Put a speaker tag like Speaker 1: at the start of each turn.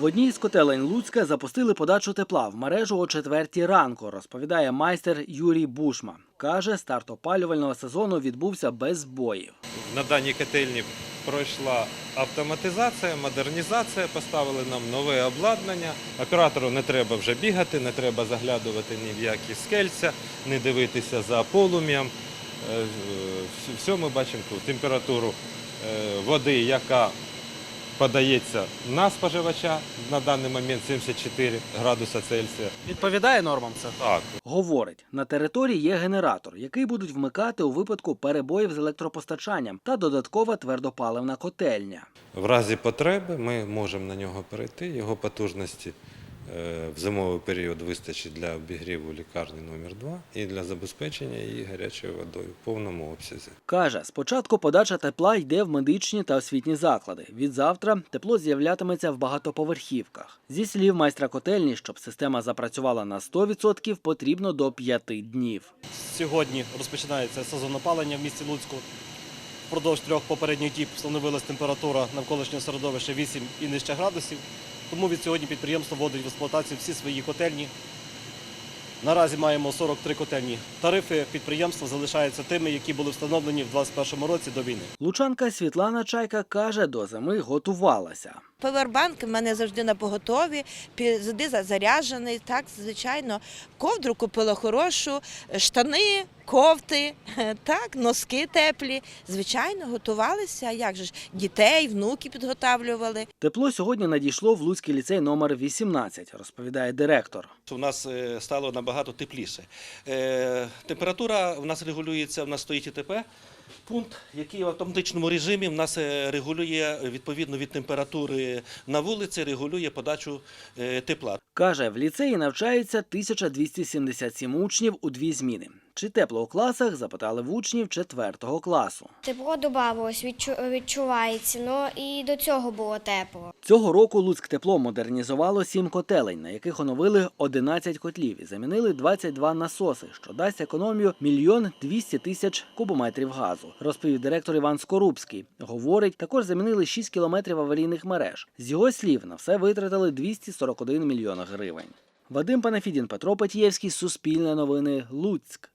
Speaker 1: В одній з котелень Луцька запустили подачу тепла в мережу о четвертій ранку, розповідає майстер Юрій Бушма. Каже, старт опалювального сезону відбувся без збоїв.
Speaker 2: На даній котельні пройшла автоматизація, модернізація, поставили нам нове обладнання. Оператору не треба вже бігати, не треба заглядувати ні в які скельця, не дивитися за полум'ям. Е, Все ми бачимо тут. Температуру е, води, яка подається на споживача на даний момент 74 градуса Цельсія.
Speaker 1: Відповідає нормам це?
Speaker 2: Так,
Speaker 1: Говорить, на території є генератор, який будуть вмикати у випадку перебоїв з електропостачанням та додаткова твердопаливна котельня.
Speaker 2: В разі потреби ми можемо на нього перейти. Його потужності в зимовий період вистачить для обігріву лікарні номер 2 і для забезпечення її гарячою водою в повному обсязі.
Speaker 1: Каже, спочатку подача тепла йде в медичні та освітні заклади. Від завтра тепло з'являтиметься в багатоповерхівках. Зі слів майстра котельні, щоб система запрацювала на 100%, потрібно до 5 днів.
Speaker 3: Сьогодні розпочинається сезон опалення в місті Луцьку. Впродовж трьох попередніх діб встановилась температура навколишнього середовища 8 і нижче градусів. Тому від сьогодні підприємство вводить в експлуатацію всі свої котельні. Наразі маємо 43 котельні. Тарифи підприємства залишаються тими, які були встановлені в 2021 році до війни.
Speaker 1: Лучанка Світлана Чайка каже, до зими готувалася.
Speaker 4: Павербанк в мене завжди на поготові, завжди за- заряджений. Так, звичайно, ковдру купила хорошу, штани, кофти, так, носки теплі. Звичайно, готувалися. Як же ж дітей, внуки підготавлювали.
Speaker 1: Тепло сьогодні надійшло в Луцький ліцей номер 18, розповідає директор.
Speaker 5: У нас е, стало набагато тепліше. Е, Температура в нас регулюється, в нас стоїть ІТП. Пункт, який в автоматичному режимі в нас е, регулює е, відповідно від температури на вулиці, регулює подачу е, тепла.
Speaker 1: Каже, в ліцеї навчається 1277 учнів у дві зміни. Чи тепло у класах, запитали в учнів 4 класу.
Speaker 6: Тепло додавалось, відчу- відчувається, ну і до цього було тепло.
Speaker 1: Цього року Луцьк тепло модернізувало 7 котелень, на яких оновили 11 котлів і замінили 22 насоси, що дасть економію мільйон 200 тисяч кубометрів газу, розповів директор Іван Скорубський. Говорить, також замінили 6 кілометрів аварійних мереж. З його слів, на все витратили 241 мільйон гривень. Вадим Панафідін, Петро Петієвський, Суспільне новини, Луцьк.